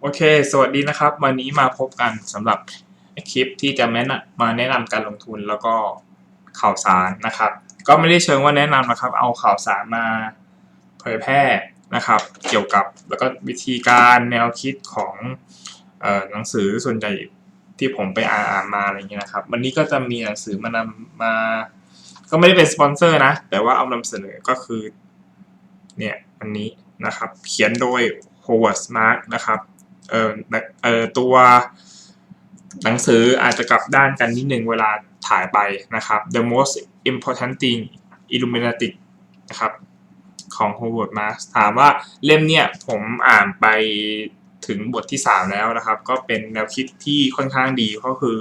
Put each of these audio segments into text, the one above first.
โอเค สวัสดีนะครับ วันนี้มาพบกันสำหรับคลิปที่จะแนะนำมาแนะนำการลงทุนแล้วก็ข่าวสารนะครับ ก็ไม่ได้เชิงว่าแนะนำนะครับ เอาข่าวสารมาเผยแพร่นะครับ เกี่ยวกับแล้วก็วิธีการแนวคิดของหนังสือส่วนใหญ่ที่ผมไปอ่านมาอะไรเงี้ยนะครับ วันนี้ก็จะมีหนังสือมานำมา ก็ไม่ได้เป็นสปอนเซอร์นะ แต่ว่าเอานำเสนอก็คือเนี่ยอันนี้นะครับ เขียนโดย Howard Mark นะครับ เออเออตัวหนังสืออาจจะกลับด้านกันนิดนึงเวลาถ่ายไปนะครับ The most important thing Illuminati นะครับของ Howard Marks ถามว่าเล่มเนี่ยผมอ่านไปถึงบทที่ 3 แล้วนะครับ ก็เป็นแนวคิดที่ค่อนข้างดีก็คือ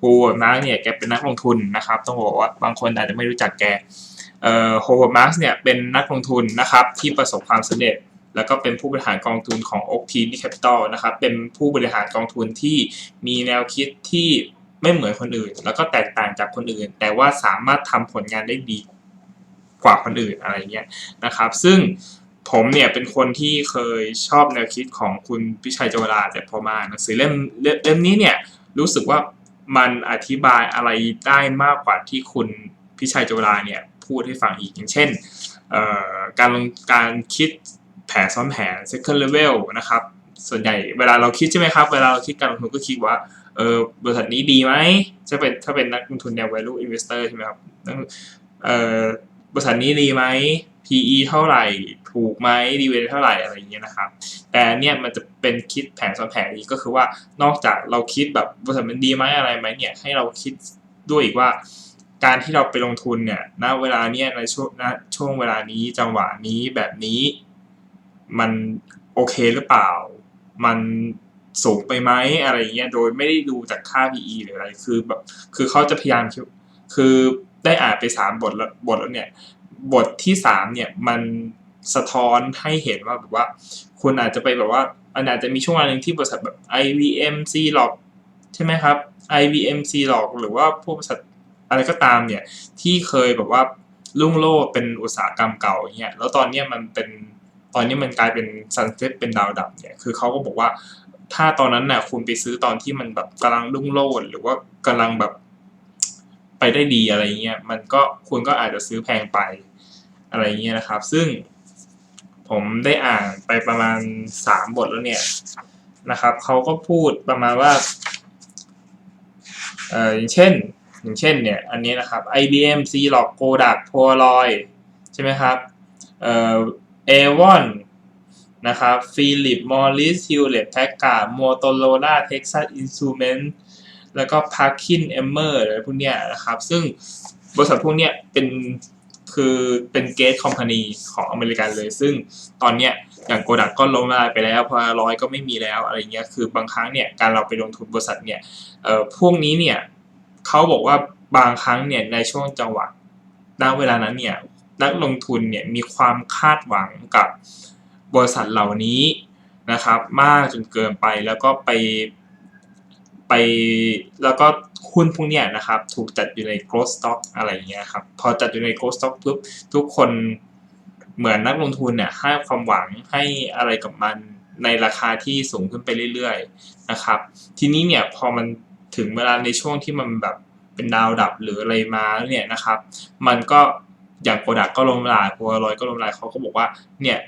Howard Marks เนี่ยแกเป็นนักลงทุนนะครับ ต้องบอกว่าบางคนอาจจะไม่รู้จักแกเอ่อ Howard Marks เนี่ยเป็นนักลงทุนนะครับที่ประสบความสำเร็จ แล้วก็เป็นผู้บริหารกองทุนของ Oak Tree Capital นะครับ เป็นผู้บริหารกองทุนที่มีแนวคิดที่ไม่เหมือนคนอื่น แล้วก็แตกต่างจากคนอื่น แต่ว่าสามารถทำผลงานได้ดีกว่าคนอื่นอะไรเงี้ยนะครับ ซึ่งผมเนี่ยเป็นคนที่เคยชอบแนวคิดของคุณพิชัยเจวราแต่พอมานหนังสือเล่มเล่มเล่มนี้เนี่ยรู้สึกว่ามันอธิบายอะไรได้มากกว่าที่คุณพิชัยเจวราเนี่ยพูดให้ฟังอีกอย่างเช่นการลงการคิด แผนซ้อนแผน second level นะครับ ส่วนใหญ่เวลาเราคิดใช่ไหมครับ เวลาเราคิดการลงทุนก็คิดว่าเออบริษัทนี้ดีไหมจะเป็นถ้าเป็นนักลงทุนแนว value investor ใช่ไหมครับเออบริษัทนี้ดีไหม PE เท่าไหร่ถูกไหม dividend เท่าไหร่อะไรอย่างเงี้ยนะครับ แต่เนี่ยมันจะเป็นคิดแผนซ้อนแผนอีกก็คือว่านอกจากเราคิดแบบบริษัทมันดีไหมอะไรไหมเนี่ยให้เราคิดด้วยอีกว่าการที่เราไปลงทุนเนี่ยณเวลาเนี้ยในช่วงณช่วงเวลานี้จังหวะนี้แบบนี้ มันโอเคหรือเปล่า มันสูงไปไหมอะไรเงี้ย โดยไม่ได้ดูจากค่า PE หรืออะไร คือแบบ คือเขาจะพยายาม คือได้อ่านไปสามบทแล้วบทแล้วเนี่ย บทที่สามเนี่ยมันสะท้อนให้เห็นว่าแบบว่า คุณอาจจะไปแบบว่าอันอาจจะมีช่วงเวลาหนึ่งที่บริษัทแบบ IBM C หลอกใช่ไหมครับ IBM C หลอกหรือว่าพวกบริษัทอะไรก็ตามเนี่ย ที่เคยแบบว่าลุ่งโลดเป็นอุตสาหกรรมเก่าอย่างเงี้ย แล้วตอนเนี้ยมันเป็น ตอนนี้มันกลายเป็นซันเซ็ตเป็นดาวดับเนี่ยคือเขาก็บอกว่าถ้าตอนนั้นน่ะคุณไปซื้อตอนที่มันแบบกำลังรุ่งโรจน์หรือว่ากำลังแบบไปได้ดีอะไรเงี้ยมันก็คุณก็อาจจะซื้อแพงไปอะไรเงี้ยนะครับ ซึ่งผมได้อ่านไปประมาณสามบทแล้วเนี่ยนะครับเขาก็พูดประมาณว่าเอ่ออย่างเช่น อย่างเช่นเนี่ยอันนี้นะครับ IBM C หลอก Kodak Polaroid ใช่ไหมครับเอ่อ เอวอนนะครับฟิลิปมอริสฮิวเลตแพ็กการ์ดโมโตโรล่าเท็กซัสอินสูเมนต์แล้วก็พาร์คินเอมเมอร์อะไรพวกเนี้ยนะครับ ซึ่งบริษัทพวกเนี้ยเป็นคือเป็นเกตคอมพานีของอเมริกันเลย ซึ่งตอนเนี้ยอย่างโกดักก็ล้มละลายไปแล้วพอร้อยก็ไม่มีแล้วอะไรเงี้ยคือบางครั้งเนี่ยการเราไปลงทุนบริษัทเนี่ยเอ่อพวกนี้เนี่ยเขาบอกว่าบางครั้งเนี่ยในช่วงจังหวะณเวลานั้นเนี่ย นักลงทุนเนี่ยมีความคาดหวังกับบริษัทเหล่านี้นะครับมากจนเกินไปแล้วก็ไปไปแล้วก็หุ้นพวกเนี้ยนะครับถูกจัดอยู่ใน growth stock อะไรอย่างเงี้ยครับพอจัดอยู่ใน growth stock ปุ๊บทุกคนเหมือนนักลงทุนเนี่ยให้ความหวังให้อะไรกับมันในราคาที่สูงขึ้นไปเรื่อยๆนะครับทีนี้เนี่ยพอมันถึงเวลาในช่วงที่มันแบบเป็นดาวดับหรืออะไรมาเนี่ยนะครับ มันก็ อย่างโปรดักก็ลงลายโพลารอยก็ลงลายเขาก็บอกว่าเนี่ย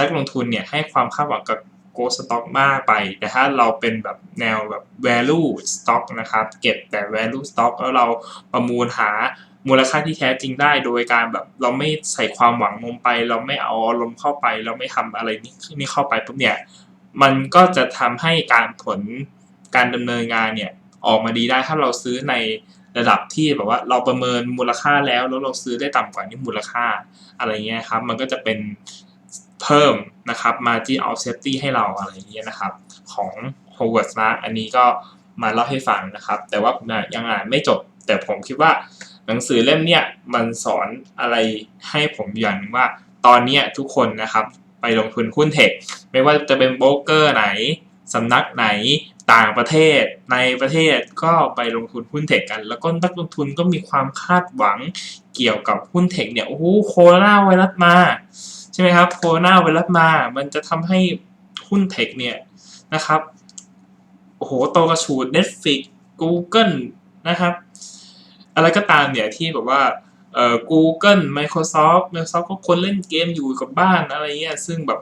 นักลงทุนเนี่ยให้ความคาดหวังกับโกลสต็อกมากไป แต่ถ้าเราเป็นแบบแนวแบบ value stock นะครับ เก็บแต่ value stock แล้วเราประมูลหามูลค่าที่แท้จริงได้โดยการแบบเราไม่ใส่ความหวังลงไป เราไม่เอาอารมณ์เข้าไป เราไม่ทำอะไรนี่นี่เข้าไปปุ๊บเนี่ยมันก็จะทำให้การผลการดำเนินงานเนี่ยออกมาดีได้ถ้าเราซื้อใน ระดับที่แบบว่าเราประเมินมูลค่าแล้วแล้วเราซื้อได้ต่ำกว่านี้มูลค่าอะไรเงี้ยครับ มันก็จะเป็นเพิ่มนะครับ margin of safety ให้เราอะไรเงี้ยนะครับ ของ Howard Mark อันนี้ก็มาเล่าให้ฟังนะครับ แต่ว่าผมยังอ่านไม่จบ แต่ผมคิดว่าหนังสือเล่มเนี้ยมันสอนอะไรให้ผมอย่างหนึงว่าตอนเนี้ยทุกคนนะครับ ไปลงทุนหุ้นเทคไม่ว่าจะเป็นโบรกเกอร์ไหนสำนักไหน ต่างประเทศในประเทศก็ไปลงทุนหุ้นเทคกัน แล้วก็นักลงทุนก็มีความคาดหวังเกี่ยวกับหุ้นเทคเนี่ยโอ้โหโคโรนาไวรัสมาใช่ไหมครับโคโรนาไวรัสมา มันจะทำให้หุ้นเทคเนี่ยนะครับโอ้โหโตกระฉูด Netflix Google นะครับ อะไรก็ตามเนี่ยที่แบบว่าเอ่อ Google Microsoft Microsoft ก็คนเล่นเกมอยู่กับบ้านอะไรเงี้ยซึ่งแบบ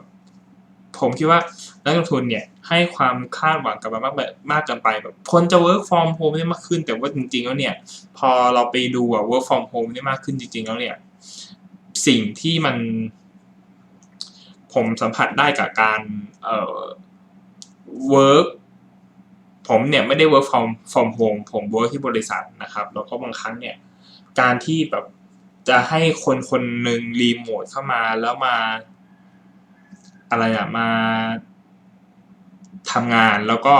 ผมคิดว่า นักลงทุนเนี่ยให้ความคาดหวังกับมันมากแบบมากเกินไปแบบคนจะ work from home ได้มากขึ้น แต่ว่าจริงๆแล้วเนี่ย พอเราไปดูอะ work from home ได้มากขึ้นจริงๆแล้วเนี่ยสิ่งที่มัน ผมสัมผัสได้กับการเอ่อ work ผมเนี่ยไม่ได้ work from from home ผม work ที่บริษัทนะครับ แล้วก็บางครั้งเนี่ย การที่แบบจะให้คนคนหนึ่งรีโมทเข้ามาแล้วมา อะไรอะมา ทำงานแล้วก็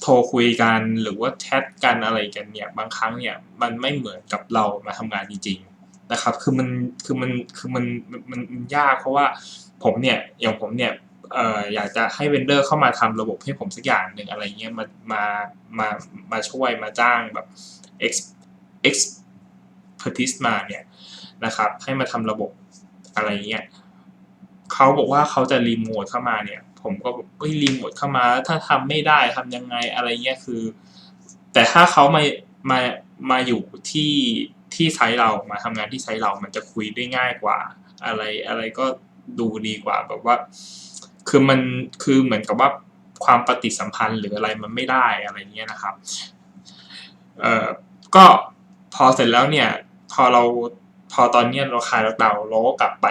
โทรคุยกันหรือว่าแชทกันอะไรกันเนี่ยบางครั้งเนี่ยมันไม่เหมือนกับเรามาทำงานจริง ๆนะครับ คือมันคือมันคือมันมันมันยากเพราะว่าผมเนี่ยอย่างผมเนี่ยเอ่ออยากจะให้เวนเดอร์เข้ามาทำระบบให้ผมสักอย่างหนึ่งอะไรเงี้ยมามามามาช่วยมาจ้างแบบ ex expertise มาเนี่ยนะครับให้มาทำระบบอะไรเงี้ยเขาบอกว่าเขาจะรีโมทเข้ามาเนี่ย ผมก็บบเฮ้ยรีโมทเข้ามา ถ้าทำไม่ได้ทำยังไงอะไรเงี้ยคือ แต่ถ้าเขามามามาอยู่ที่ที่ไซต์เรามาทำงานที่ไซต์เรามันจะคุยได้ง่ายกว่า อะไรอะไรก็ดูดีกว่าแบบว่า คือมันคือเหมือนกับว่าความปฏิสัมพันธ์หรืออะไรมันไม่ได้อะไรเงี้ยนะครับเอ่อก็พอเสร็จแล้วเนี่ยพอเราพอตอนนี้เราคลายล็อกดาวน์เราก็กลับไป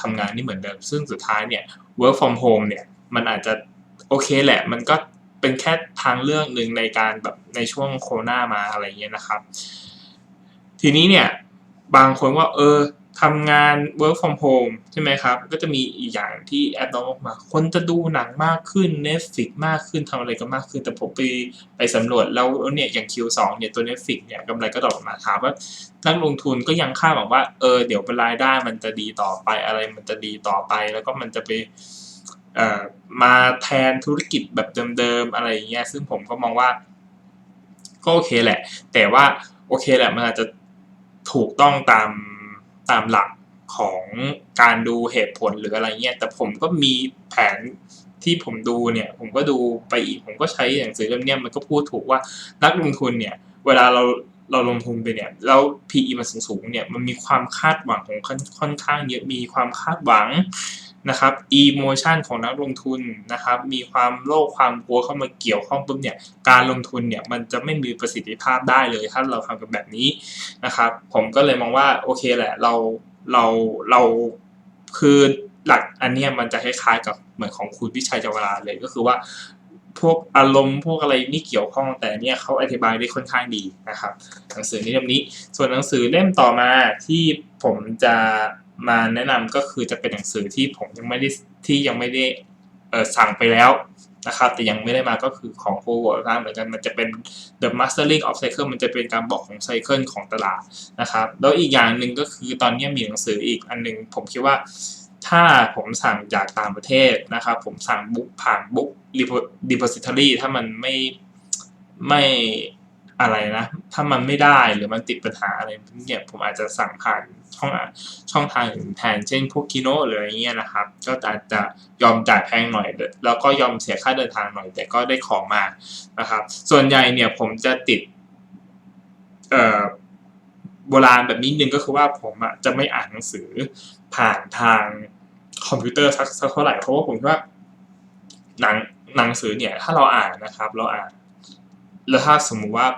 ทำงานนี่เหมือนเดิม ซึ่งสุดท้ายเนี่ย work from home เนี่ย มันอาจจะโอเคแหละ มันก็เป็นแค่ทางเลือกหนึ่งในการแบบในช่วงโควิดมาอะไรเงี้ยนะครับ ทีนี้เนี่ยบางคนว่าเออทำงาน work from home ใช่ไหมครับ ก็จะมีอีกอย่างที่แอดน้องออกมา คนจะดูหนังมากขึ้น Netflix มากขึ้นทำอะไรก็มากขึ้น แต่ผมไปไปสำรวจแล้วเนี่ยอย่าง Q2 เนี่ยตัว Netflix เนี่ยกำไรก็ดรอปมาถามว่านักลงทุนก็ยังคาดหวังว่าเออเดี๋ยวเป็นรายได้มันจะดีต่อไปอะไรมันจะดีต่อไป แล้วก็มันจะไป มาแทนธุรกิจแบบเดิมๆอะไรอย่างเงี้ยซึ่งผมก็มองว่าก็โอเคแหละ แต่ว่าโอเคแหละมันอาจจะถูกต้องตามตามหลักของการดูเหตุผลหรืออะไรเงี้ยแต่ผมก็มีแผนที่ผมดูเนี่ย ผมก็ดูไปอีกผมก็ใช้หนังสือเล่มนี้มันก็พูดถูกว่านักลงทุนเนี่ย เวลาเราเราลงทุนไปเนี่ยแล้ว PE มันสูงๆเนี่ยมันมีความคาดหวังของค่อนข้างเยอะมีความคาดหวัง นะครับ emotion ของนักลงทุนนะครับมีความโลภความกลัวเข้ามาเกี่ยวข้องปุ๊บเนี่ยการลงทุนเนี่ยมันจะไม่มีประสิทธิภาพได้เลยถ้าเราทำกันแบบนี้นะครับผมก็เลยมองว่าโอเคแหละเราเราเราคือหลักอันเนี้ยมันจะคล้ายๆกับเหมือนของคุณวิชัยจวราเลยก็คือว่าพวกอารมณ์พวกอะไรนี่เกี่ยวข้องแต่เนี่ยเขาอธิบายได้ค่อนข้างดีนะครับ หนังสือนี้เล่มนี้ ส่วนหนังสือเล่มต่อมาที่ผมจะ มาแนะนำก็คือจะเป็นหนังสือที่ผมยังไม่ได้ที่ยังไม่ได้เสั่งไปแล้วนะครับ แต่ยังไม่ได้มาก็คือของ Forward เหมือนกันมันจะเป็น The Mastering of Cycle มันจะเป็นการบอกของไซเคิลของตลาดนะครับ แล้วอีกอย่างหนึ่งก็คือตอนนี้มีหนังสืออีกอันหนึง ผมคิดว่าถ้าผมสั่งจากต่างประเทศนะครับ ผมสั่งบุ๊กผ่านบุ๊ก depository ถ้ามันไม่ไม่ อะไรนะ ถ้ามันไม่ได้หรือมันติดปัญหาอะไรเนี่ยผมอาจจะสั่งผ่านช่องช่องทางอื่นแทนเช่นพวกคิโนหรืออะไรเงี้ยนะครับ ก็อาจจะยอมจ่ายแพงหน่อย แล้วก็ยอมเสียค่าเดินทางหน่อย แต่ก็ได้ของมานะครับ ส่วนใหญ่เนี่ยผมจะติดเอ่อโบราณแบบนี้นึงก็คือว่าผมอะจะไม่อ่านหนังสือผ่านทางคอมพิวเตอร์สักสักเท่าไหร่เพราะว่าผมว่าหนังหนังสือเนี่ยถ้าเราอ่านนะครับ เราอ่าน แล้วถ้าสมมุติว่า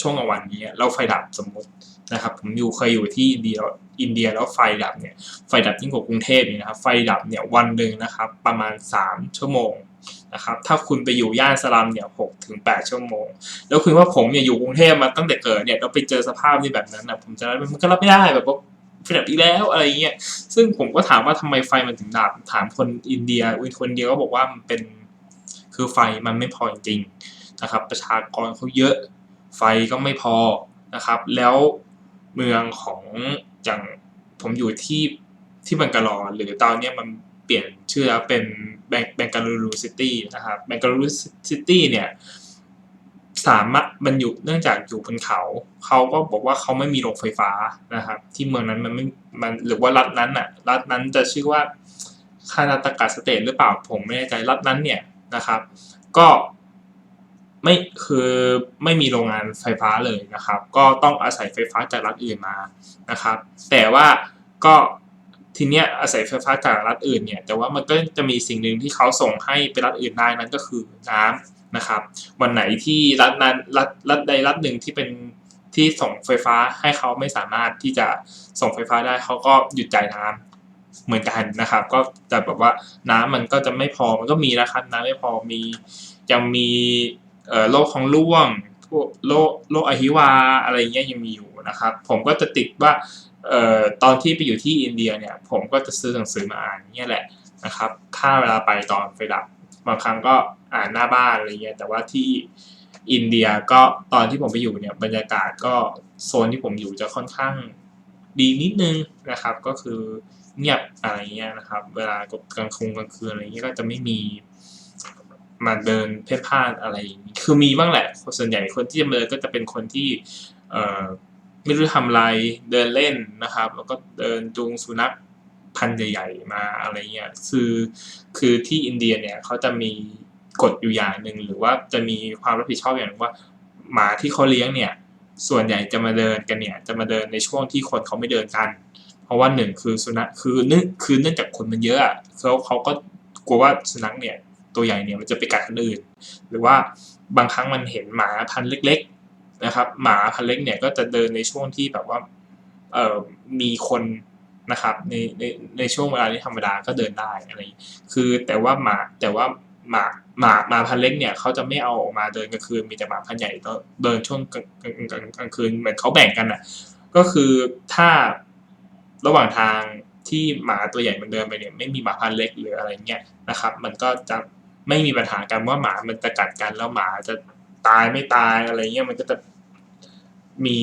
ช่วงกลางวันนี้เราไฟดับสมมตินะครับผมอยู่เคยอยู่ที่อินเดียอินเดียแล้วไฟดับเนี่ยไฟดับยิ่งกว่ากรุงเทพนะครับไฟดับเนี่ยวันหนึ่งนะครับประมาณสามชั่วโมงนะครับถ้าคุณไปอยู่ย่านสลัมเนี่ยหกถึงแปดชั่วโมง แล้วคุณว่าผมเนี่ยอยู่กรุงเทพมาตั้งแต่เกิดเนี่ยเราไปเจอสภาพที่แบบนั้นนะผมจะมันก็รับไม่ได้แบบว่าไฟดับอีกแล้วอะไรเงี้ยซึ่งผมก็ถามว่าทำไมไฟมันถึงดับถามคนอินเดียคนอินเดียก็บอกว่ามันเป็นคือไฟมันไม่พอจริงนะครับประชากรเขาเยอะ ไฟก็ไม่พอนะครับ แล้วเมืองของอย่างผมอยู่ที่ที่บังกาลอหรือตอนนี้มันเปลี่ยนชื่อแล้วเป็นแบงแบงกาลูรูซิตี้นะครับแบงกาลูรูซิตี้เนี่ยสามารถมันอยู่เนื่องจากอยู่บนเขา เขาก็บอกว่าเขาไม่มีโรงไฟฟ้านะครับ ที่เมืองนั้นมันไม่มันหรือว่ารัฐนั้นอะรัฐนั้นจะชื่อว่าคานาตากาสเตทหรือเปล่าผมไม่แน่ใจรัฐนั้นเนี่ยนะครับ ก็ ไม่คือไม่มีโรงงานไฟฟ้าเลยนะครับ ก็ต้องอาศัยไฟฟ้าจากรัฐอื่นมานะครับ แต่ว่าก็ทีเนี้ยอาศัยไฟฟ้าจากรัฐอื่นเนี่ยแต่ว่ามันก็จะมีสิ่งหนึ่งที่เขาส่งให้ไปรัฐอื่นได้นั่นก็คือน้ำนะครับ วันไหนที่รัฐนั้นรัฐรัฐใดรัฐหนึ่งที่เป็นที่ส่งไฟฟ้าให้เขาไม่สามารถที่จะส่งไฟฟ้าได้เขาก็หยุดจ่ายน้ำเหมือนกันนะครับ ก็จะแบบว่าน้ำมันก็จะไม่พอมันก็มีนะครับ น้ำไม่พอมียังมี โรคของร่วงโรคโรคอหิวาอะไรเงี้ยยังมีอยู่นะครับ ผมก็จะติดว่าออตอนที่ไปอยู่ที่อินเดียเนี่ย ผมก็จะซื้อหนังสือมาอ่านเนี่ยแหละนะครับค่าเวลาไปตอนไฟดับบางครั้งก็อ่านหน้าบ้านอะไรเงี้ยแต่ว่าที่อินเดียก็ตอนที่ผมไปอยู่เนี่ยบรรยากาศก็โซนที่ผมอยู่จะค่อนข้างดีนิดนึงนะครับ ก็คือเงียบอะไรเงี้ยนะครับ เวลากลางคืนกลางคืนอะไรเงี้ยก็จะไม่มี มาเดินเพ่นพ่านอะไรอย่างงี้คือมีบ้างแหละส่วนใหญ่คนที่จะมาเดินก็จะเป็นคนที่เไม่รู้ทำไรเดินเล่นนะครับ แล้วก็เดินจูงสุนัขพันธุ์ใหญ่ๆมาอะไรเงี้ยคือคือที่อินเดียเนี่ยเขาจะมีกฎอยู่อย่างหนึ่งหรือว่าจะมีความรับผิดชอบอย่างว่าหมาที่เขาเลี้ยงเนี่ยส่วนใหญ่จะมาเดินกันเนี่ยจะมาเดินในช่วงที่คนเขาไม่เดินกัน เพราะว่าหนึ่งคือสุนัขคือเนื่องคือเนื่องจากคนมันเยอะเขาเขาก็กลัวว่าสุนัขเนี่ย ตัวใหญ่เนี่ยมันจะไปกัดคนอื่น หรือว่าบางครั้งมันเห็นหมาพันธุ์เล็ก ๆนะครับ หมาพันธุ์เล็กเนี่ยก็จะเดินในช่วงที่แบบว่าเอ่อมีคนนะครับในในในช่วงเวลาที่ธรรมดาก็เดินได้อะไรคือแต่ว่าหมาแต่ว่าหมาหมาหมาพันเล็กเนี่ยเขาจะไม่เอาออกมาเดินกลางคืนมีแต่หมาพันใหญ่เดินช่วงกลางกลางกลางคืนเหมือนเขาแบ่งกันอะก็คือถ้าระหว่างทางที่หมาตัวใหญ่มันเดินไปเนี่ยไม่มีหมาพันเล็กหรืออะไรเงี้ยนะครับ มันก็จะ ไม่มีปัญหากันว่าหมามันจะกัดกันแล้วหมาจะตายไม่ตายอะไรเงี้ยมันก็จะมี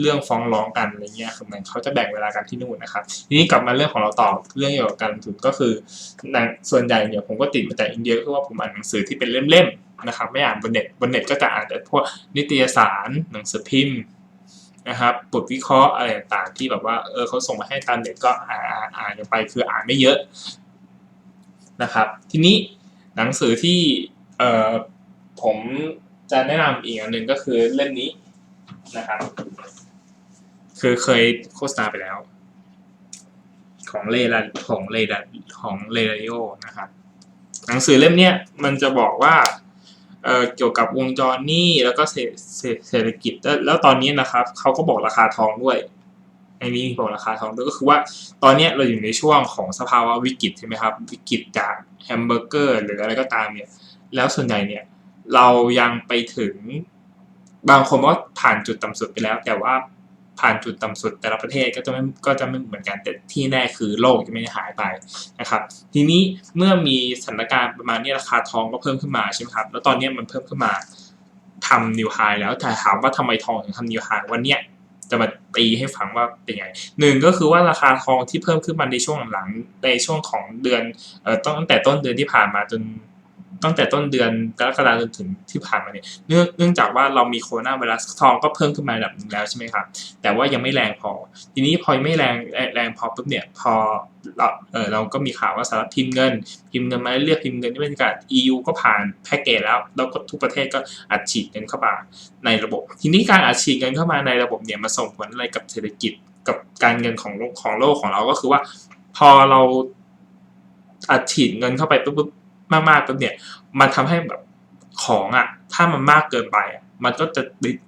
เรื่องฟ้องร้องกันอะไรเงี้ยคือมันเขาจะแบ่งเวลากันที่นู่นนะครับ ทีนี้กลับมาเรื่องของเราต่อเรื่องเกี่ยวกับการลงทุนก็คือส่วนใหญ่เนี่ยผมก็ติดมาจากอินเดียคือว่าผมอ่านหนังสือที่เป็นเล่มๆนะครับ ไม่อ่านบนเน็ตบนเน็ตก็จะอ่านแต่พวกนิตยสารหนังสือพิมพ์นะครับบทวิเคราะห์อะไรต่างๆที่แบบว่าเออเขาส่งมาให้ตามเน็ตก็อ่านอ่านอ่านไปคืออ่านไม่เยอะนะครับ ทีนี้ หนังสือที่เอ่อผมจะแนะนำอีกอันหนึ่งก็คือเล่มนี้นะครับ คือเคยโฆษณาไปแล้ว ของเลดของเลดของเลดโอนะครับ หนังสือเล่มเนี้ยมันจะบอกว่าเอ่อเกี่ยวกับวงจรหนี้แล้วก็เศรษฐกิจแล้วแล้วตอนนี้นะครับเขาก็บอกราคาทองด้วยไอ้นี้บอกราคาทองด้วยก็คือว่าตอนนี้เราอยู่ในช่วงของสภาวะวิกฤตใช่ไหมครับ วิกฤตจาก แฮมเบอร์เกอร์หรืออะไรก็ตามเนี่ย แล้วส่วนใหญ่เนี่ยเรายังไปถึงบางคนว่าผ่านจุดต่ำสุดไปแล้ว แต่ว่าผ่านจุดต่ำสุดแต่ละประเทศก็จะไม่ก็จะไม่เหมือนกันแต่ที่แน่คือโลกจะไม่ได้หายไปนะครับ ทีนี้เมื่อมีสถานการณ์ประมาณนี้ราคาทองก็เพิ่มขึ้นมาใช่ไหมครับแล้วตอนนี้มันเพิ่มขึ้นมาทำนิวไฮแล้วแต่ถามว่าทำไมทองถึงทำนิวไฮวันเนี้ย จะมาตีให้ฟังว่าเป็นไงหนึ่งก็คือว่าราคาทองที่เพิ่มขึ้นมาในช่วงหลังในช่วงของเดือนเอ่อตั้งแต่ต้นเดือนที่ผ่านมาจน ตั้งแต่ต้นเดือนกรกฎาคมจนถึงที่ผ่านมาเนี่ยเนื่องเนื่องจากว่าเรามีโคโรนาไวรัสทองก็เพิ่มขึ้นมาระดับหนึ่งแล้วใช่ไหมครับแต่ว่ายังไม่แรงพอ ทีนี้พอไม่แรงแรงพอปุ๊บเนี่ยพอเราเออเราก็มีข่าวว่าสหรัฐพิมพ์เงิน พิมพ์เงินมาเรียกพิมพ์เงินที่บรรยากาศ EU ก็ผ่านแพ็กเกจแล้ว แล้วก็ทุกประเทศก็อัดฉีดเงินเข้ามาในระบบ ทีนี้การอัดฉีดเงินเข้ามาในระบบเนี่ยมาส่งผลอะไรกับเศรษฐกิจกับการเงินของของโลกของเราก็คือว่า พอเราอัดฉีดเงินเข้าไปปุ๊บ มากๆปุ๊บเนี่ย มันทำให้แบบของอะ ถ้ามันมากเกินไปมันก็จะ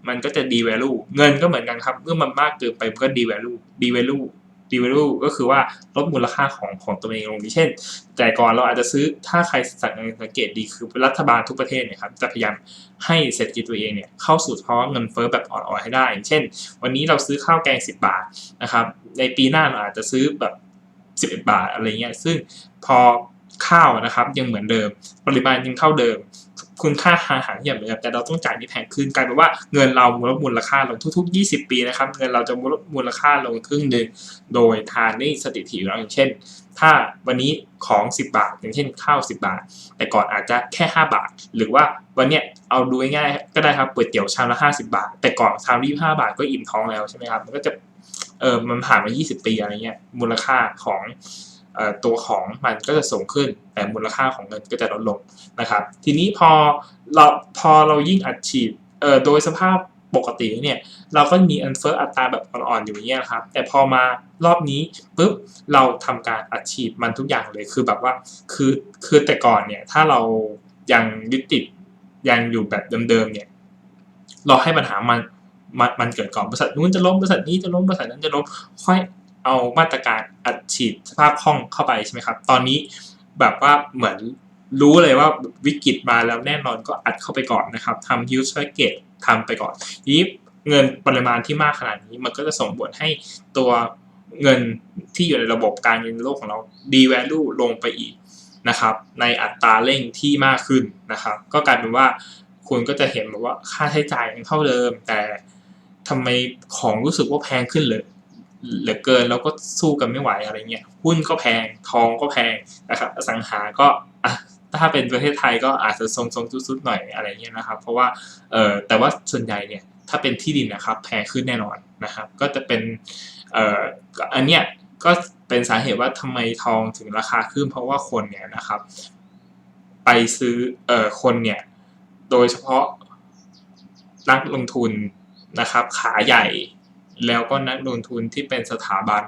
มันก็จะดี value เงินก็เหมือนกันครับ เมื่อมันมากเกินไปมันก็ดี value ดี value ดี value ก็คือว่าลดมูลค่าของของตัวเองลงเช่น แต่ก่อนเราอาจจะซื้อถ้าใครสังเกตดีคือรัฐบาลทุกประเทศเนี่ยครับจะพยายามให้เศรษฐกิจตัวเองเนี่ยเข้าสู่ภาวะเงินเฟ้อแบบอ่อนๆให้ได้ เช่น วันนี้เราซื้อข้าวแกง 10 บาทนะครับในปีหน้าเราอาจจะซื้อแบบ 11 บาทอะไรเงี้ยซึ่งพอ ข้าวนะครับยังเหมือนเดิม ปริมาณยังเท่าเดิม คุณค่าอาหารย่างเหมือนเดิมแต่เราต้องจ่ายที่แพงขึ้นกลายเป็นว่าเงินเราลดมูลค่าลงทุก ๆ 20 ปีนะครับเงินเราจะลดมูลค่าลงครึ่งหนึ่งโดยทานนี่สถิติอยู่แล้วอย่างเช่น ถ้าวันนี้ของ 10 บาท อย่างเช่นข้าว 10 บาท แต่ก่อนอาจจะแค่ 5 บาท หรือว่าวันเนี้ยเอาดูง่ายๆก็ได้ครับก๋วยเตี๋ยวชามละ 50 บาท แต่ก่อนชามละ25 บาทก็อิ่มท้องแล้วใช่ไหมครับมันก็จะเออมันผ่านมา 20 ปีอะไรเงี้ยมูลค่าของ ตัวของมันก็จะสูงขึ้น แต่มูลค่าของเงินก็จะลดลงนะครับ ทีนี้พอเราพอเรายิ่งอัดฉีดโดยสภาพปกติเนี่ยเราก็มีเงินเฟ้ออัตราแบบอ่อนๆอยู่เงี้ยครับ แต่พอมารอบนี้ปุ๊บเราทำการอัดฉีดมันทุกอย่างเลยคือแบบว่าคือคือแต่ก่อนเนี่ยถ้าเรายังยึดติดยังอยู่แบบเดิมๆเนี่ยเราให้ปัญหามันมันมันเกิดก่อนบริษัทนู้นจะล้มบริษัทนี้จะล้มบริษัทนั้นจะล้มค่อย เอามาตรการอัดฉีดสภาพคล่องเข้าไปใช่ไหมครับ ตอนนี้แบบว่าเหมือนรู้เลยว่าวิกฤตมาแล้วแน่นอนก็อัดเข้าไปก่อนนะครับทำ huge package ทำไปก่อนนี้เงินปริมาณที่มากขนาดนี้ มันก็จะส่งผลให้ตัวเงินที่อยู่ในระบบการเงินโลกของเรา devalue ลงไปอีกนะครับ ในอัตราเร่งที่มากขึ้นนะครับ ก็กลายเป็นว่าคุณก็จะเห็นแบบว่าค่าใช้จ่ายยังเท่าเดิม แต่ทำไมของรู้สึกว่าแพงขึ้นเลย เหลือเกินแล้วก็สู้กันไม่ไหวอะไรเงี้ยหุ้นก็แพงทองก็แพงนะครับอสังหาก็อะถ้าเป็นประเทศไทยก็อาจจะทรงๆซุดๆหน่อยอะไรเงี้ยนะครับ เพราะว่าเออแต่ว่าส่วนใหญ่เนี่ยถ้าเป็นที่ดินนะครับแพงขึ้นแน่นอนนะครับ ก็จะเป็นเอ่ออันเนี้ยก็เป็นสาเหตุว่าทำไมทองถึงราคาขึ้น เพราะว่าคนเนี่ยนะครับ ไปซื้อเอ่อคนเนี่ยโดยเฉพาะนักลงทุนนะครับ ขาใหญ่ แล้วก็นักลงทุนที่เป็นสถาบัน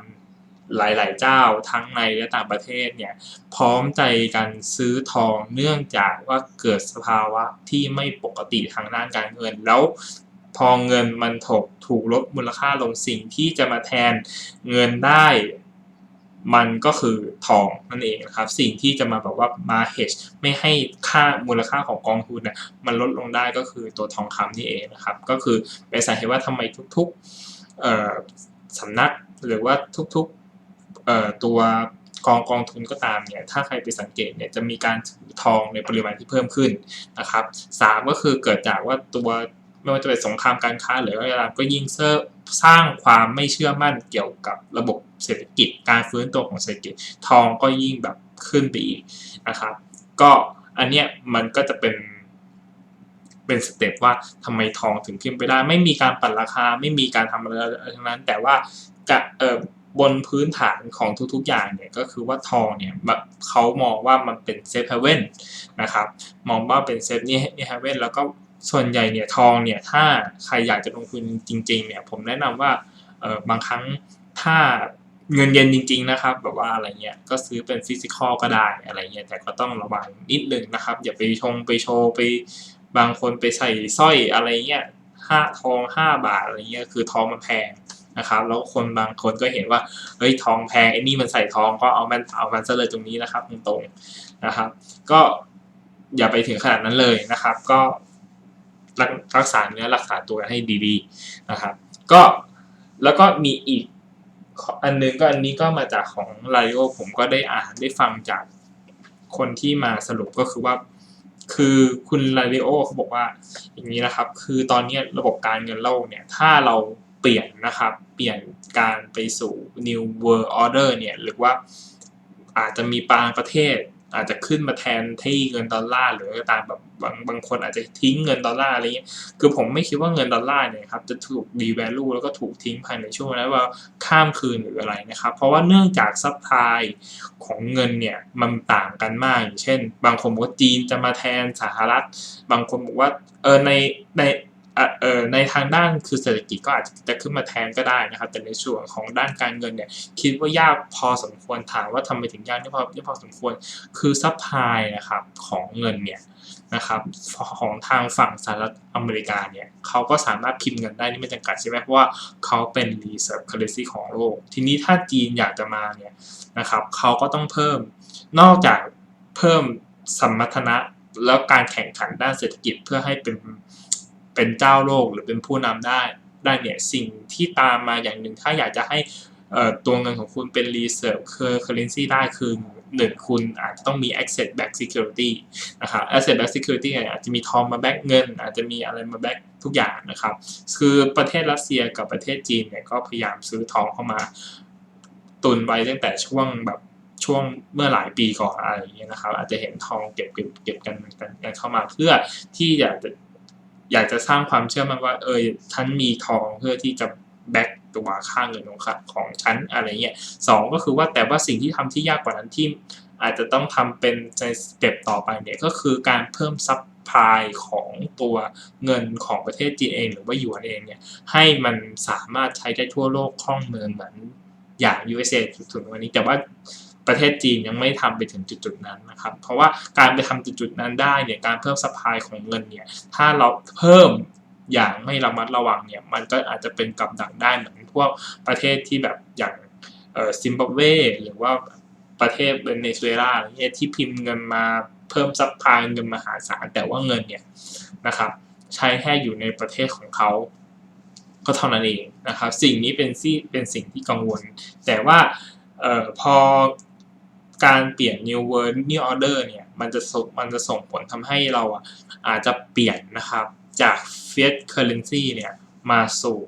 หลาย ๆ เจ้าทั้งในและต่างประเทศเนี่ยพร้อมใจกันซื้อทองเนื่องจากว่าเกิดสภาวะที่ไม่ปกติทางด้านการเงิน แล้วพอเงินมันถกถูกลดมูลค่าลงสิ่งที่จะมาแทนเงินได้มันก็คือทองนั่นเองนะครับ สิ่งที่จะมาแบบว่ามา hedge ไม่ให้ค่ามูลค่าของกองทุนเนี่ยมันลดลงได้ก็คือตัวทองคำนี่เองนะครับ ก็คือเป็นสาเหตุว่าทำไมทุก ๆ สำนักหรือว่าทุกๆตัวกองกองทุนก็ตามเนี่ยถ้าใครไปสังเกตเนี่ยจะมีการถือทองในปริมาณที่เพิ่มขึ้นนะครับสามก็คือเกิดจากว่าตัวไม่ว่าจะเป็นสงครามการค้าหรืออะไรก็ตามก็ยิ่งสร้างความไม่เชื่อมั่นเกี่ยวกับระบบเศรษฐกิจ การฟื้นตัวของเศรษฐกิจทองก็ยิ่งแบบขึ้นไปอีกนะครับ ก็อันเนี้ยมันก็จะเป็น เป็นสเต็ปว่าทำไมทองถึงขึ้นไปได้ ไม่มีการปั่นราคาไม่มีการทำอะไรทั้งนั้น แต่ว่าจะเอ่อบนพื้นฐานของทุกๆอย่างเนี่ยก็คือว่าทองเนี่ยเขามองว่ามันเป็นเซฟเฮเว่นนะครับมองว่าเป็นเซฟนี่นี่เฮเว่นแล้วก็ส่วนใหญ่เนี่ยทองเนี่ยถ้าใครอยากจะลงทุนจริง ๆ เนี่ยผมแนะนำว่าเออบางครั้งถ้าเงินเย็นจริง ๆ นะครับ แบบว่าอะไรเงี้ยก็ซื้อเป็นฟิสิกอลก็ได้อะไรเงี้ยแต่ก็ต้องระวังนิดนึงนะครับ อย่าไปชงไปโชว์ไป บางคนไปใส่สร้อยอะไรเงี้ยห้าทองห้าบาทอะไรเงี้ยคือทองมันแพงนะครับ แล้วคนบางคนก็เห็นว่าเฮ้ยทองแพงไอ้นี่มันใส่ทองก็เอามันเอามันซะเลยตรงนี้นะครับตรงๆนะครับ ก็อย่าไปถึงขนาดนั้นเลยนะครับ ก็รักษาเนื้อรักษาตัวให้ดีๆนะครับ ก็แล้วก็มีอีกอันนึงก็อันนี้ก็มาจากของไลโอผมก็ได้อ่านได้ฟังจากคนที่มาสรุปก็คือว่า คือคุณไลโอเขาบอกว่าอย่างนี้นะครับ คือตอนนี้ระบบการเงินโลกเนี่ย ถ้าเราเปลี่ยนนะครับ เปลี่ยนการไปสู่ new world order เนี่ย หรือว่าอาจจะมีบางประเทศ อาจจะขึ้นมาแทนที่เงินดอลลาร์หรือตามแบบบางบางคนอาจจะทิ้งเงินดอลลาร์อะไรเงี้ยคือผมไม่คิดว่าเงินดอลลาร์เนี่ยครับจะถูกดีแวลูแล้วก็ถูกทิ้งภายในช่วงนั้นว่าข้ามคืนหรืออะไรนะครับ เพราะว่าเนื่องจากซัพพลายของเงินเนี่ยมันต่างกันมากอย่างเช่น บางคนบอกว่าจีนจะมาแทนสหรัฐ บางคนบอกว่าเออในใน ในทางด้านคือเศรษฐกิจก็อาจจะขึ้นมาแทนก็ได้นะครับ แต่ในส่วนของด้านการเงินเนี่ยคิดว่ายากพอสมควรถามว่าทำไมถึงยากนี่พอนี่พอสมควรคือซัพพลายนะครับของเงินเนี่ยนะครับของทางฝั่งสหรัฐอเมริกาเนี่ยเขาก็สามารถพิมพ์เงินได้นี่ไม่จำกัดใช่ไหมเพราะว่าเขาเป็น reserve currency ของโลก ทีนี้ถ้าจีนอยากจะมาเนี่ยนะครับเขาก็ต้องเพิ่มนอกจากเพิ่มสมรรถนะแล้วการแข่งขันด้านเศรษฐกิจเพื่อให้เป็น เป็นเจ้าโลกหรือเป็นผู้นำได้ได้เนี่ยสิ่งที่ตามมาอย่างหนึ่งถ้าอยากจะให้ตัวเงินของคุณเป็น reserve currency ได้คือหนึ่งคุณอาจจะต้องมี asset back security นะครับ asset back security อาจจะมีทองมาแบ็กเงิน อาจจะมีอะไรมาแบ็กทุกอย่างนะครับ คือประเทศรัสเซียกับประเทศจีนเนี่ยก็พยายามซื้อทองเข้ามา ตุนไว้ตั้งแต่ช่วงแบบช่วงเมื่อหลายปีก่อนอะไรอย่างเงี้ยนะครับ อาจจะเห็นทองเก็บเก็บเก็บกันกันเข้ามาเพื่อที่อยากจะ อยากจะสร้างความเชื่อมั่นว่า เออฉันมีทองเพื่อที่จะแบ็กตัวค่าเงินของของฉันอะไรเงี้ยสองก็คือว่าแต่ว่าสิ่งที่ทำที่ยากกว่านั้นที่อาจจะต้องทำเป็นในสเต็ปต่อไปเนี่ยก็คือการเพิ่มซับพลายของตัวเงินของประเทศจีนเอง หรือว่าหยวนเองเนี่ยให้มันสามารถใช้ได้ทั่วโลกคล่องเมือเหมือนอย่าง USA ถึงวันนี้แต่ว่า ประเทศจีนยังไม่ทำไปถึงจุดๆนั้นนะครับ เพราะว่าการไปทำจุดๆนั้นได้เนี่ยการเพิ่มซัพพลายของเงินเนี่ยถ้าเราเพิ่มอย่างไม่ระมัดระวังเนี่ยมันก็อาจจะเป็นกับดักได้เหมือนพวกประเทศที่แบบอย่างเออซิมบับเวหรือว่าประเทศเวเนซุเอลาอะไรเงี้ยที่พิมพ์เงินมาเพิ่มซัพพลายเงินมหาศาลแต่ว่าเงินเนี่ยนะครับใช้แค่อยู่ในประเทศของเขาก็เท่านั้นเองนะครับ สิ่งนี้เป็นที่เป็นสิ่งที่กังวล แต่ว่าออพอ การเปลี่ยน new world new order เนี่ยมันจะมันจะส่งผลทำให้เราอะอาจจะเปลี่ยนนะครับ จาก fiat currency เนี่ยมาสู่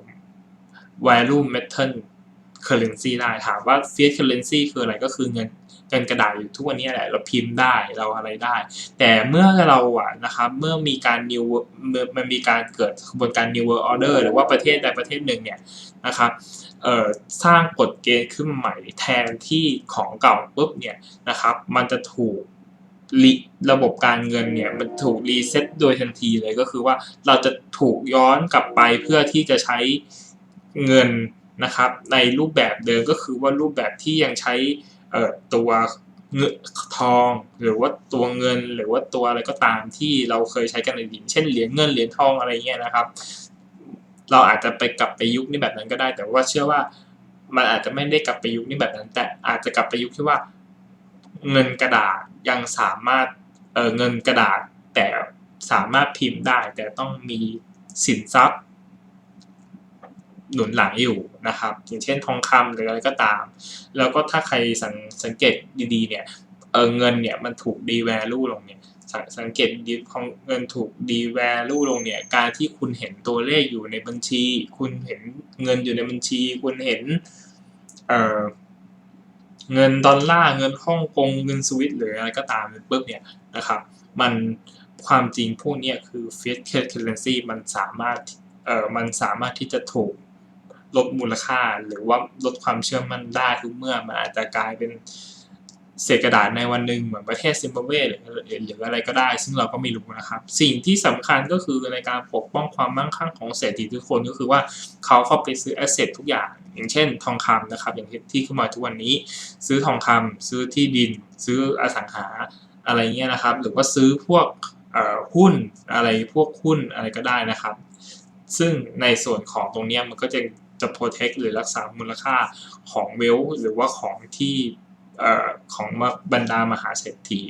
value metal currency ได้ถามว่า fiat currency คืออะไรก็คือเงิน เงินกระดาษอยู่ทุกวันนี้แหละเราพิมพ์ได้เราอะไรได้ แต่เมื่อเราอะนะครับเมื่อมีการ new มันมีการเกิดกระบวนการ new world order หรือว่าประเทศใดประเทศหนึ่งเนี่ยนะครับเอ่อสร้างกฎเกณฑ์ขึ้นใหม่แทนที่ของเก่าปุ๊บเนี่ยนะครับมันจะถูกรีระบบการเงินเนี่ยมันถูกรีเซ็ตโดยทันทีเลยก็คือว่าเราจะถูกย้อนกลับไปเพื่อที่จะใช้เงินนะครับในรูปแบบเดิมก็คือว่ารูปแบบที่ยังใช้ เอ่อตัวเงินทองหรือว่าตัวเงินหรือว่าตัวอะไรก็ตามที่เราเคยใช้กันในอดีตเช่นเหรียญเงินเหรียญทองอะไรเงี้ยนะครับ เราอาจจะไปกลับไปยุคนี้แบบนั้นก็ได้ แต่ว่าเชื่อว่ามันอาจจะไม่ได้กลับไปยุคนี้แบบนั้น แต่อาจจะกลับไปยุคที่ว่า เงินกระดาษยังสามารถเออเงินกระดาษแต่สามารถพิมพ์ได้ แต่ต้องมีสินทรัพย์ หนุนหลังอยู่นะครับอย่างเช่นทองคำหรืออะไรก็ตาม แล้วก็ถ้าใครสังสังเกตดีๆเนี่ยเออเงินเนี่ยมันถูกดีแวลูลงเนี่ยสสังเกตดีของเงินถูกดีแวลูลงเนี่ยการที่คุณเห็นตัวเลขอยู่ในบัญชี คุณเห็นเงินอยู่ในบัญชี คุณเห็นเออเงินดอลลาร์เงินฮ่องกงเงินสวิตหรืออะไรก็ตามปุ๊บเนี่ยนะครับมันความจริงพวกนี้คือ fiat currency มันสามารถเอ่อมันสามารถที่จะถูก ลดมูลค่า หรือว่าลดความเชื่อมั่นได้ทุกเมื่อมันอาจจะกลายเป็นเศษกระดาษในวันหนึ่งเหมือนประเทศซิมบับเวหรือหรืออะไรก็ได้ ซึ่งเราก็ไม่รู้นะครับ สิ่งที่สำคัญก็คือในการปกป้องความมั่งคั่งของเศรษฐีทุกคนก็คือว่าเขาเข้าไปซื้อแอสเซททุกอย่าง อย่างเช่น ทองคำนะครับ อย่างที่ขึ้นมาทุกวันนี้ ซื้อทองคำซื้อที่ดิน ซื้ออสังหาอะไรเงี้ยนะครับ หรือว่าซื้อพวกหุ้นอะไรพวกหุ้นอะไรก็ได้นะครับ ซึ่งในส่วนของตรงนี้มันก็จะ จะ protect หรือรักษามูลค่าของเวลหรือว่าของที่ของบรรดามหาเศรษฐี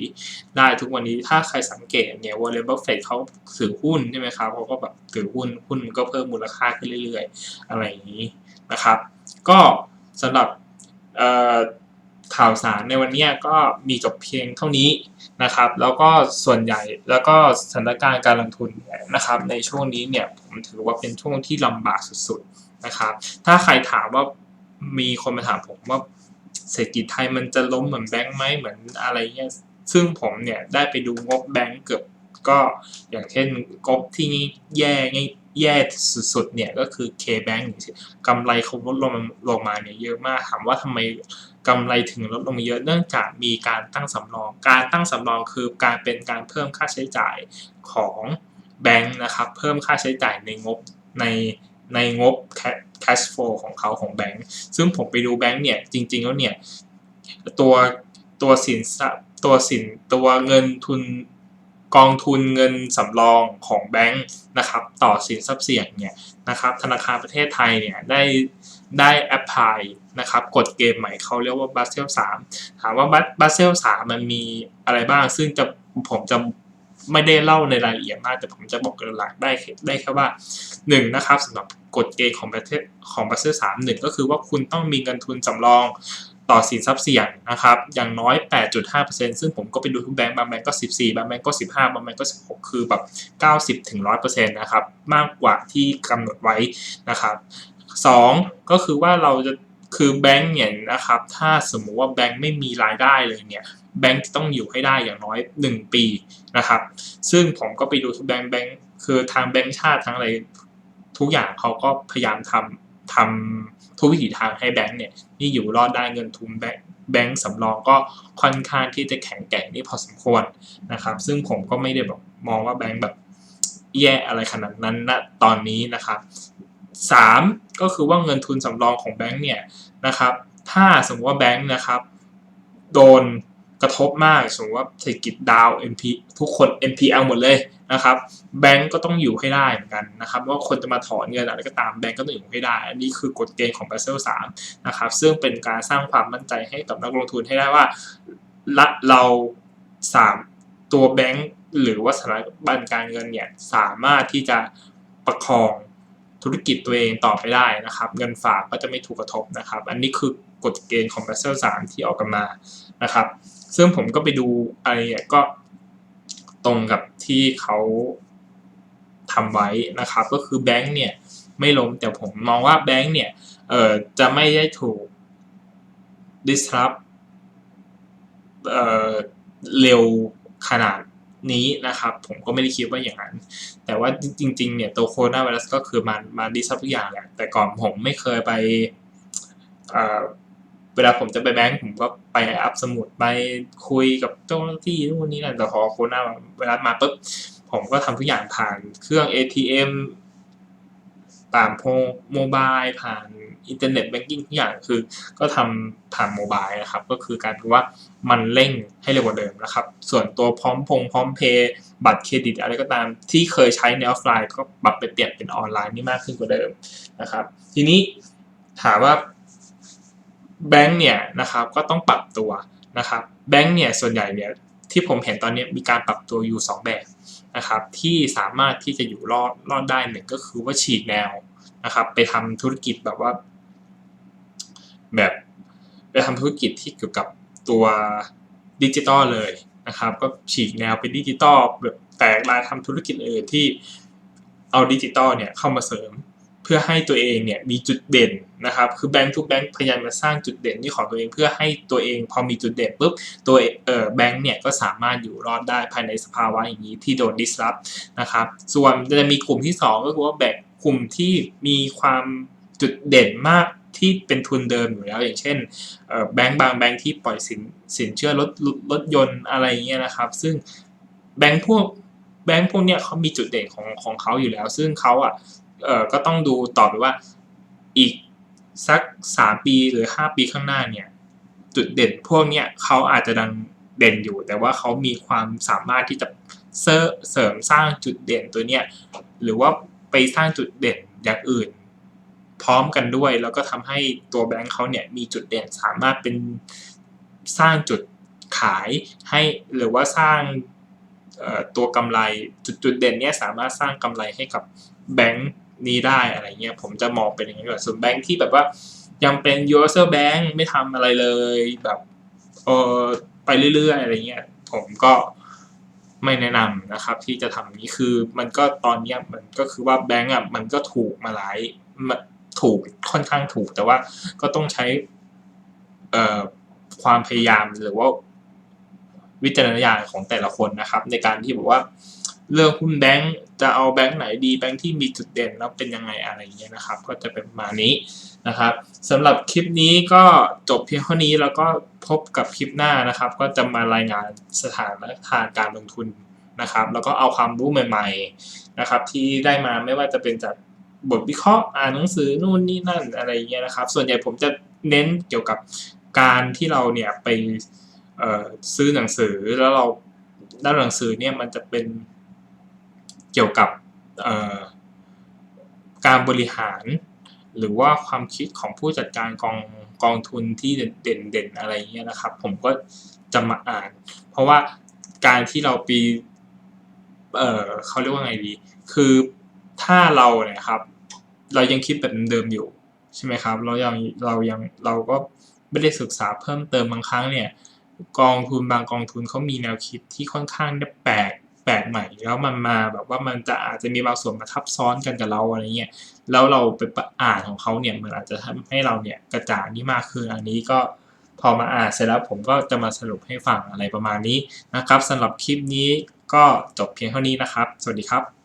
ได้ทุกวันนี้ถ้าใครสังเกตเนี่ยวอลเลนบัฟเฟตเขาถือหุ้นใช่ไหมครับเขาก็แบบถือหุ้นหุ้นมันก็เพิ่มมูลค่าขึ้นเรื่อยๆ อะไรอย่างนี้นะครับ ก็สำหรับ ข่าวสารในวันนี้ก็มีจบเพียงเท่านี้นะครับ แล้วก็ส่วนใหญ่แล้วก็สถานการณ์การลงทุนนะครับ ในช่วงนี้เนี่ยผมถือว่าเป็นช่วงที่ลำบากสุดๆนะครับ ถ้าใครถามว่ามีคนมาถามผมว่าเศรษฐกิจไทยมันจะล้มเหมือนแบงค์ไหมเหมือนอะไรเงี้ยซึ่งผมเนี่ยได้ไปดูงบแบงค์เกือบก็อย่างเช่นงบที่แย่ แย่สุดๆเนี่ยก็คือ K-Bank กำไรเขาลดลงลงมาเนี่ยเยอะมากถามว่าทำไมกำไรถึงลดลงเยอะเนื่องจากมีการตั้งสำรอง การตั้งสำรองคือการเป็นการเพิ่มค่าใช้จ่ายของแบงค์นะครับเพิ่มค่าใช้จ่ายในงบในในงบ cash flow ของเขาของแบงค์ซึ่งผมไปดูแบงค์เนี่ยจริง ๆ แล้วเนี่ยตัวตัวสินทรัพย์ตัวสินตัวเงินทุน กองทุนเงินสำรองของแบงค์นะครับต่อสินทรัพย์เสี่ยงเนี่ยนะครับธนาคารประเทศไทยเนี่ยได้ได้แอพพลายนะครับกฎเกณฑ์ใหม่เขาเรียกว่าบัสเซล3ถามว่าบัสเซล3มันมีอะไรบ้าง ซึ่งจะผมจะไม่ได้เล่าในรายละเอียดมาก แต่ผมจะบอกหลักได้ได้แค่ว่า1นะครับสำหรับกฎเกณฑ์ของประเทศของบัสเซล3 1ก็คือว่าคุณต้องมีเงินทุนสำรอง ต่อสินทรัพย์เสี่ยงนะครับอย่างน้อย 8.5%ซึ่งผมก็ไปดูทุกแบงก์บางแบงก์ก็ 14 บางแบงก์ก็ 15 บางแบงก์ก็ 16 คือแบบ 90ถึง100%นะครับมากกว่าที่กำหนดไว้นะครับ 2 ก็คือว่าเราจะคือแบงก์เนี่ยนะครับถ้าสมมุติว่าแบงก์ไม่มีรายได้เลยเนี่ยแบงก์ต้องอยู่ให้ได้อย่างน้อย 1 ปีนะครับซึ่งผมก็ไปดูทุกแบงก์แบงก์คือทางแบงก์ชาติทั้งอะไรทุกอย่างเขาก็พยายามทำ ทำทุกวิถีทางให้แบงก์เนี่ยนี่อยู่รอดได้เงินทุนแบงก์แบงก์สำรองก็ค่อนข้างที่จะแข็งแกร่งนี่พอสมควรนะครับ ซึ่งผมก็ไม่ได้แบบมองว่าแบงก์แบบแย่อะไรขนาดนั้นณตอนนี้นะครับสามก็คือว่าเงินทุนสำรองของแบงก์เนี่ยนะครับ ถ้าสมมติว่าแบงก์นะครับ โดน กระทบมาก สมมติว่าเศรษฐกิจดาว NP ทุกคน NPL หมดเลยนะครับ แบงก์ก็ต้องอยู่ให้ได้เหมือนกันนะครับว่าคนจะมาถอนเงินอะไรก็ตามแบงก์ก็ต้องอยู่ให้ได้ อันนี้คือกฎเกณฑ์ของ Basel 3นะครับ ซึ่งเป็นการสร้างความมั่นใจให้กับนักลงทุนให้ได้ว่าละเราสามตัวแบงก์หรือว่าสถาบันการเงินเนี่ยสามารถที่จะประคองธุรกิจตัวเองต่อไปได้นะครับ เงินฝากก็จะไม่ถูกกระทบนะครับ อันนี้คือกฎเกณฑ์ของ Basel 3ที่ออกกันมานะครับ ซึ่งผมก็ไปดูอะไรเนี่ยก็ตรงกับที่เขาทำไว้นะครับ ก็คือแบงก์เนี่ยไม่ล้มแต่ผมมองว่าแบงก์เนี่ยเอ่อจะไม่ได้ถูก disrupt เอ่อเร็วขนาดนี้นะครับ ผมก็ไม่ได้คิดว่าอย่างนั้น แต่ว่าจริงๆ เนี่ยตัวโคโรนาไวรัสก็คือมันมาดิสซับทุกอย่างแหละแต่ก่อนผมไม่เคยไป วลาผมจะไปแบงก์ผมก็ไปอัพสมุดไปคุยกับเจ้าหน้าที่นู่นนี่นั่นแต่พอโควิดเวลามาปุ๊บผมก็ทำทุกอย่างผ่านเครื่อง ATM ผ่านโมบายผ่านอินเทอร์เน็ตแบงกิ้งทุกอย่างคือ ก็ทำผ่านโมบายนะครับ ก็คือการที่ว่ามันเร่งให้เร็วกว่าเดิมนะครับ ส่วนตัวพร้อมพงพร้อมเพย์บัตรเครดิตอะไรก็ตามที่เคยใช้ในออฟไลน์ก็ปรับไปเปลี่ยนเป็นออนไลน์นี่มากขึ้นกว่าเดิมนะครับ ทีนี้ถามว่า แบงก์เนี่ยนะครับก็ต้องปรับตัวนะครับแบงก์เนี่ยส่วนใหญ่เนี่ยที่ผมเห็นตอนนี้มีการปรับตัวอยู่ 2 แบบนะครับที่สามารถที่จะอยู่รอดรอดได้หนึ่งก็คือว่าฉีกแนวนะครับไปทำธุรกิจแบบว่า แบบไปทำธุรกิจที่เกี่ยวกับตัวดิจิตอลเลยนะครับก็ฉีกแนวเป็นดิจิตอลแบบแตกลายทำธุรกิจอื่นที่เอาดิจิตอลเนี่ยเข้ามาเสริม พื่อให้ตัวเองเนี่ยมีจุดเด่นนะครับ คือแบงค์ทุกแบงค์พยายามมาสร้างจุดเด่นนี่ของตัวเองเพื่อให้ตัวเองพอมีจุดเด่นปุ๊บตัวเอ่อแบงค์เนี่ยก็สามารถอยู่รอดได้ภายในสภาวะอย่างนี้ที่โดน disrupt นะครับ ส่วนจะมีกลุ่มที่ 2 ก็คือว่าแบงค์กลุ่มที่มีความจุดเด่นมากที่เป็นทุนเดิมอยู่แล้ว อย่างเช่นแบงค์บางแบงค์ที่ปล่อยสินสินเชื่อรถรถยนต์อะไรเงี้ยนะครับ ซึ่งแบงค์พวกแบงค์พวกเนี้ยเขามีจุดเด่นของของเขาอยู่แล้ว ซึ่งเขาอะ เอ่อก็ต้องดูต่อไปว่าอีกสักสามปีหรือห้าปีข้างหน้าเนี่ย จุดเด่นพวกเนี้ยเขาอาจจะดังเด่นอยู่ แต่ว่าเขามีความสามารถที่จะเสริมสร้างจุดเด่นตัวเนี้ยหรือว่าไปสร้างจุดเด่นอย่างอื่น พร้อมกันด้วย แล้วก็ทำให้ตัวแบงค์เขาเนี่ยมีจุดเด่นสามารถเป็นสร้างจุดขายให้หรือว่าสร้างตัวกำไรจุดจุดเด่นเนี้ยสามารถสร้างกำไรให้กับแบงค์ นี้ได้อะไรเงี้ยผมจะมองเป็นอย่างนี้ก่อนส่วนแบงค์ที่แบบว่ายังเป็น universal bank ไม่ทำอะไรเลยแบบเออไปเรื่อยๆอะไรเงี้ยผมก็ไม่แนะนำนะครับ ที่จะทำนี้คือมันก็ตอนนี้มันก็คือว่าแบงก์อะมันก็ถูกมาหลายถูกค่อนข้างถูกแต่ว่าก็ต้องใช้เอ่อความพยายามหรือว่าวิจารณญาณของแต่ละคนนะครับ ในการที่บอกว่าเลือกหุ้นแบงก์ จะเอาแบงก์ไหนดีแบงก์ที่มีจุดเด่นแล้วเป็นยังไงอะไรอย่างเงี้ยนะครับ ก็จะเป็นมานี้นะครับสำหรับคลิปนี้ก็จบเพียงเท่านี้แล้วก็พบกับคลิปหน้านะครับ ก็จะมารายงานสถานทางการลงทุนนะครับ แล้วก็เอาความรู้ใหม่ๆนะครับ ที่ได้มาไม่ว่าจะเป็นจากบทวิเคราะห์อ่านหนังสือนู่นนี่นั่นอะไรเงี้ยนะครับ ส่วนใหญ่ผมจะเน้นเกี่ยวกับการที่เราเนี่ยไปซื้อหนังสือแล้วเราด้านหนังสือเนี่ยมันจะเป็น เกี่ยวกับการบริหาร หรือว่าความคิดของผู้จัดการกองกองทุนที่เด่นๆอะไรเงี้ยนะครับ ผมก็จะมาอ่าน เพราะว่าการที่เราปีเออเขาเรียกว่าไงดี คือถ้าเราเนี่ยครับ เรายังคิดแบบเดิมอยู่ใช่ไหมครับ เรายังเรายังเราก็ไม่ได้ศึกษาเพิ่มเติมบางครั้งเนี่ย กองทุนบางกองทุนเขามีแนวคิดที่ค่อนข้างแปลก ลกใหม่ แล้วมันมาแบบว่ามันจะอาจจะมีบางส่วนมาทับซ้อนกันกับเราอะไรเงี้ยแล้วเราไปอ่านของเขาเนี่ยมันอาจจะทำให้เราเนี่ยกระจ่างนี่มากขึ้นอันนี้ก็พอมาอ่านเสร็จแล้วผมก็จะมาสรุปให้ฟังอะไรประมาณนี้นะครับสำหรับคลิปนี้ก็จบเพียงเท่านี้นะครับ สวัสดีครับ